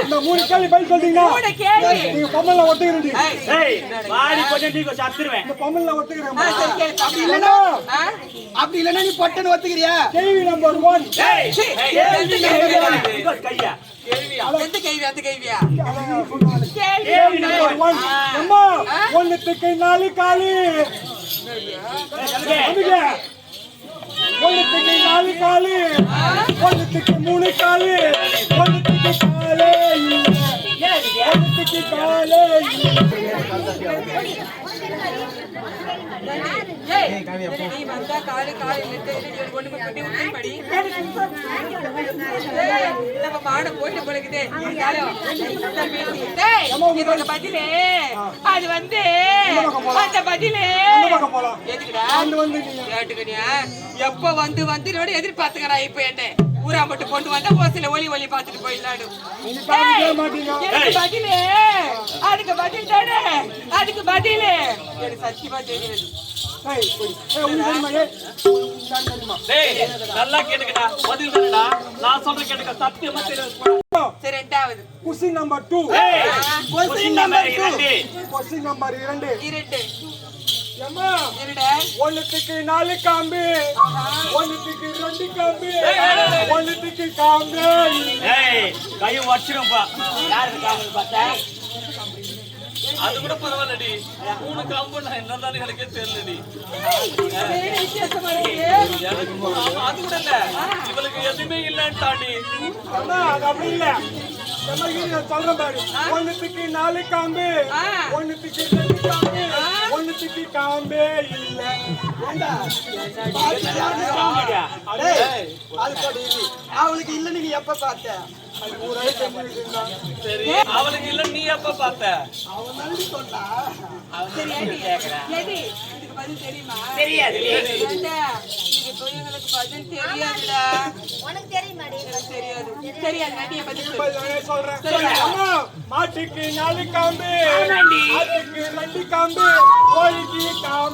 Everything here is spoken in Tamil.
இந்த மூணு கேள்வி பதில் சொல்றீங்களா நீங்க ஒத்துக்கிறீங்க வாடி கொஞ்சம் கொஞ்சம் இந்த ஒத்துக்கிறேன் அப்படி இல்லைன்னா நீ ஒத்துக்கிறியா கேள்வி நம்பர் ஒன் ஏய் கையா எந்த கேள்வி, அந்த கேள்வியா? கேள்வி நம்பர் அம்மா நாலு நாலு காலு. ஒன்னுத்துக்கு மூணு காலு. ஒன்னுத்துக்கு காலே இல்ல. ஒன்னுத்துக்கு காலே நம்ம மாட போயிட்டு போலக்குதே. பதிலு, அது வந்து அந்த பதிலு. எப்ப வந்து வந்து என்னோட எதிர்பார்த்துக்கிறா? இப்ப என்ன. ஊரா மட்டும் கொண்டு வந்தா ஓசில ஒலி ஒலி பார்த்துட்டு போயிடலாடு எனக்கு பதிலு. அதுக்கு பதில் தானே? அதுக்கு பதிலு. எனக்கு சத்தியமா தெரியாது. நல்லா கேட்டுக்கடா. பதில் தானடா? நான் சொல்ற கேட்டுக்க. சத்தியமா தெரியாது. சரி ரெண்டாவது. கொஸ்டின் நம்பர் டூ ஏய் ஆ, கொஸ்டின் நம்பர் இரண்டு. கொஸ்டின் நம்பர் இரண்டு. இரண்டு. ஏம்மா? இருடா ஒன்னுத்துக்கு நாலு காம்பு. ஒன்னுத்துக்கு ரெண்டு காம்பு. ஒன்னுத்துக்கு காம்பு. ஏய் கை வச்சிரும்பா பார்த்தா? அது கூட பரவாயில்லடி. மூணு காம்பு நான் என்னதான் எனக்கே தெரியலடி. அது கூட இல்ல. இவளுக்கு எதுவுமே இல்லன்ட்டாடி அது அப்படி இல்ல. சொல்றேன் பாரு. ஒன்னுத்துக்கு நாலு காம்பு. காம்பே இல்ல. அவளுக்கு இல்லைன்னு நீ எப்ப பார்த்த? அவளுக்கு இல்ல நீ எப்ப பார்த்த? அவன் சொன்னா. தெரியுமா? தெரியாது. பதில் எனக்கு பதில் சொல்லு. நானே சொல்றேன். மாட்டுக்கு நாலு காம்பு. ரெண்டு காம்பு. கோழிக்கு காம்பே.